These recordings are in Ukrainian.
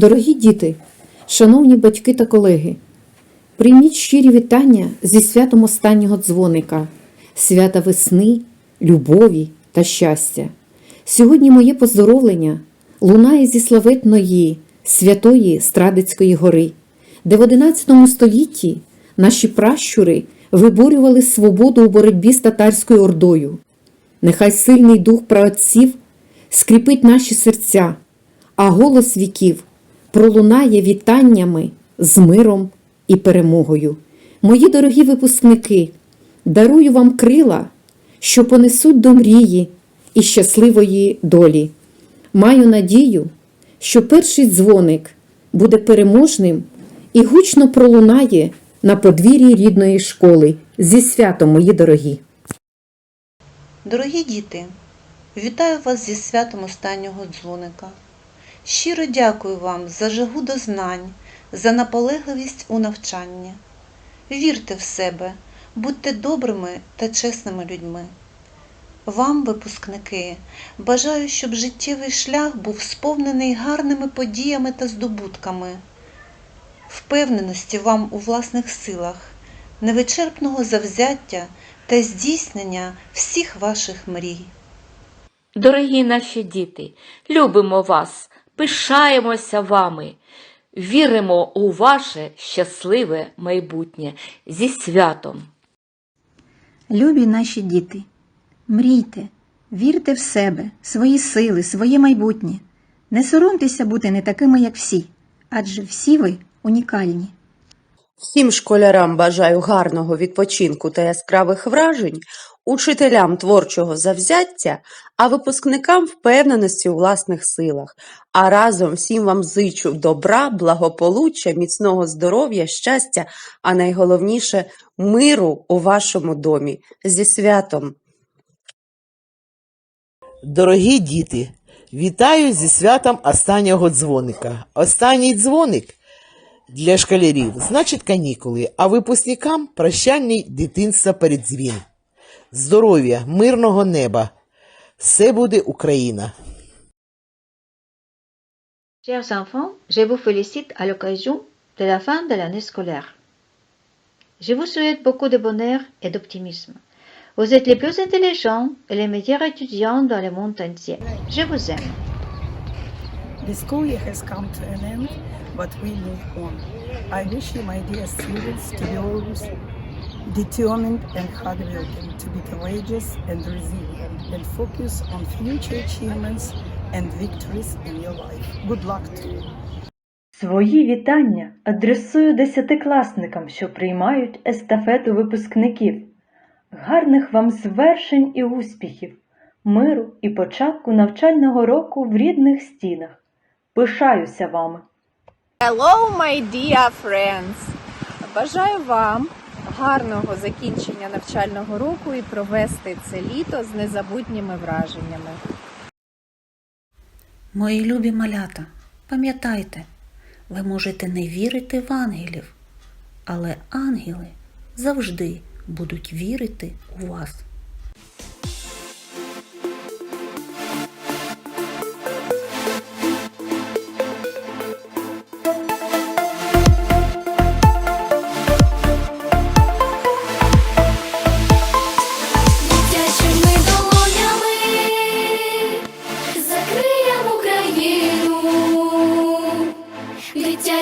Дорогі діти, шановні батьки та колеги, прийміть щирі вітання зі святом останнього дзвоника, свята весни, любові та щастя. Сьогодні моє поздоровлення лунає зі славетної святої Страдицької гори, де в XI столітті наші пращури виборювали свободу у боротьбі з татарською ордою. Нехай сильний дух праотців скріпить наші серця, а голос віків пролунає вітаннями з миром і перемогою. Мої дорогі випускники, дарую вам крила, що понесуть до мрії і щасливої долі. Маю надію, що перший дзвоник буде переможним і гучно пролунає на подвір'ї рідної школи. Зі святом, мої дорогі! Дорогі діти, вітаю вас зі святом останнього дзвоника. Щиро дякую вам за жагу до знань, за наполегливість у навчанні. Вірте в себе, будьте добрими та чесними людьми. Вам, випускники, бажаю, щоб життєвий шлях був сповнений гарними подіями та здобутками, впевненості вам у власних силах, невичерпного завзяття та здійснення всіх ваших мрій. Дорогі наші діти, любимо вас, пишаємося вами, віримо у ваше щасливе майбутнє зі святом. Любі наші діти, мрійте, вірте в себе, свої сили, своє майбутнє. Не соромтеся бути не такими, як всі, адже всі ви унікальні. Всім школярам бажаю гарного відпочинку та яскравих вражень, учителям творчого завзяття, а випускникам впевненості у власних силах. А разом всім вам зичу добра, благополуччя, міцного здоров'я, щастя, а найголовніше миру у вашому домі. Зі святом! Дорогі діти, вітаю зі святом останнього дзвоника. Останній дзвоник для школярів значить канікули, а випускникам прощальний дитинства передзвін. Здоров'я, мирного неба. Все буде Україна. Chers enfants, je vous félicite à l'occasion de la fin de l'année scolaire. Je vous souhaite beaucoup de bonheur et d'optimisme. Vous êtes les plus intelligents et les meilleurs étudiants dans le monde entier. Je vous aime. The school year has come to an end, but we move on. I wish you, my dear students, to be always determined and hardworking, to be courageous and resilient, and focus on future achievements and victories in your life. Good luck to you. Свої вітання адресую десятикласникам, що приймають естафету випускників. Гарних вам звершень і успіхів, миру і початку навчального року в рідних стінах. Пишаюся вами! Hello, my dear friends! Бажаю вам гарного закінчення навчального року і провести це літо з незабутніми враженнями. Мої любі малята, пам'ятайте, ви можете не вірити в ангелів, але ангели завжди будуть вірити у вас.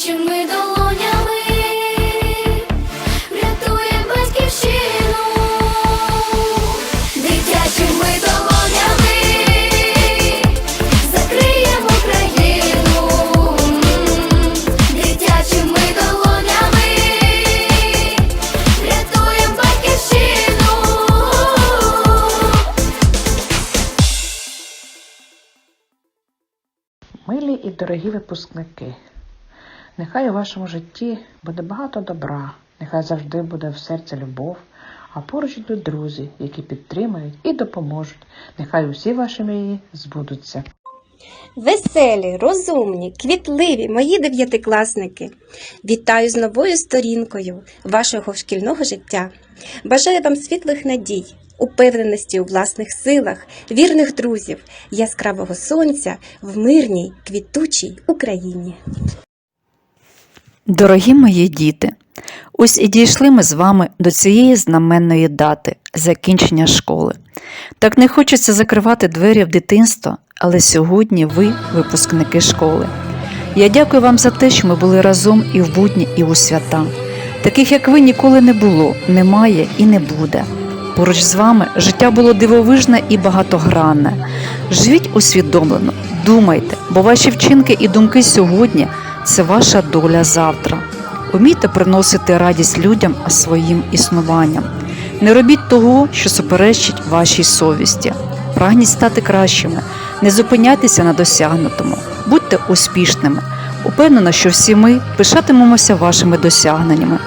Дитячими долонями врятуємо батьківщину, дитячими долонями закриємо Україну, дитячими долонями врятуємо батьківщину. Милі і дорогі випускники, нехай у вашому житті буде багато добра, нехай завжди буде в серці любов, а поруч йдуть друзі, які підтримають і допоможуть. Нехай усі ваші мрії збудуться. Веселі, розумні, квітливі мої дев'ятикласники. Вітаю з новою сторінкою вашого шкільного життя. Бажаю вам світлих надій, упевненості у власних силах, вірних друзів, яскравого сонця в мирній, квітучій Україні. Дорогі мої діти, ось і дійшли ми з вами до цієї знаменної дати закінчення школи. Так не хочеться закривати двері в дитинство, але сьогодні ви випускники школи. Я дякую вам за те, що ми були разом і в будні, і у свята. Таких, як ви, ніколи не було, немає і не буде. Поруч з вами життя було дивовижне і багатогранне. Живіть усвідомлено, думайте, бо ваші вчинки і думки сьогодні це ваша доля завтра. Умійте приносити радість людям своїм існуванням. Не робіть того, що суперечить вашій совісті. Прагніть стати кращими, не зупиняйтеся на досягнутому, будьте успішними. Упевнена, що всі ми пишатимемося вашими досягненнями.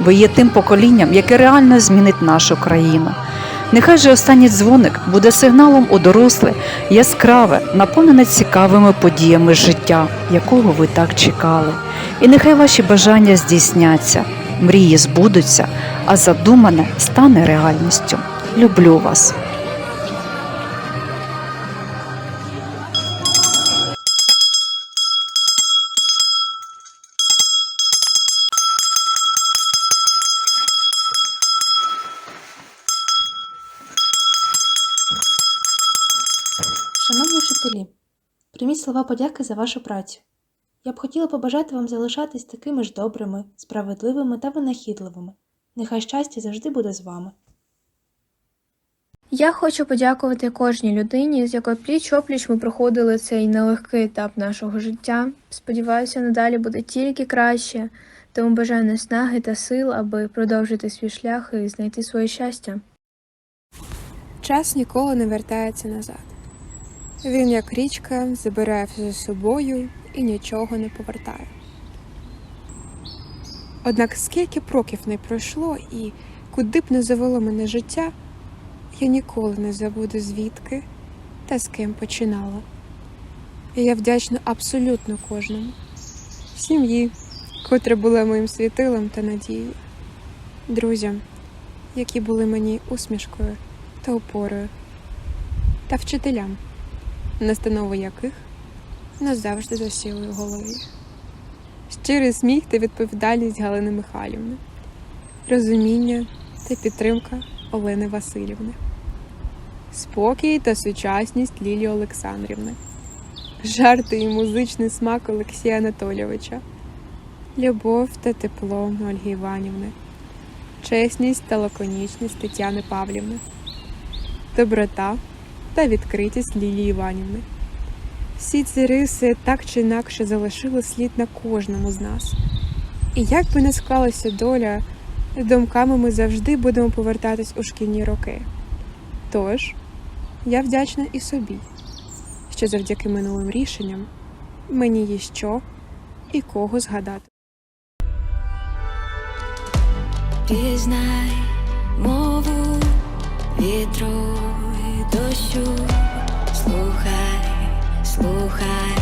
Ви є тим поколінням, яке реально змінить нашу країну. Нехай же останній дзвоник буде сигналом у доросле, яскраве, наповнене цікавими подіями життя, якого ви так чекали. І нехай ваші бажання здійсняться, мрії збудуться, а задумане стане реальністю. Люблю вас. Прийміть слова подяки за вашу працю. Я б хотіла побажати вам залишатись такими ж добрими, справедливими та винахідливими. Нехай щастя завжди буде з вами. Я хочу подякувати кожній людині, з якою пліч опліч ми проходили цей нелегкий етап нашого життя. Сподіваюся, надалі буде тільки краще, тому бажаю наснаги та сил, аби продовжити свій шлях і знайти своє щастя. Час ніколи не вертається назад. Він, як річка, забирає все з собою і нічого не повертає. Однак скільки б років не пройшло і куди б не завело мене життя, я ніколи не забуду звідки та з ким починала. І я вдячна абсолютно кожному сім'ї, котра була моїм світилом та надією, друзям, які були мені усмішкою та опорою, та вчителям, настанови яких назавжди засіли в голові. Щирий сміх та відповідальність Галини Михайлівни, розуміння та підтримка Олени Васильівни, спокій та сучасність Лілії Олександрівни, жарти і музичний смак Олексія Анатолійовича, любов та тепло Ольги Іванівни, чесність та лаконічність Тетяни Павлівни, доброта та відкритість Лілії Іванівни. Всі ці риси так чи інакше залишили слід на кожному з нас. І як би не склалася доля, думками ми завжди будемо повертатись у шкільні роки. Тож, я вдячна і собі, що завдяки минулим рішенням мені є що і кого згадати. Пізнай мову вітру дощу, слухай, слухай.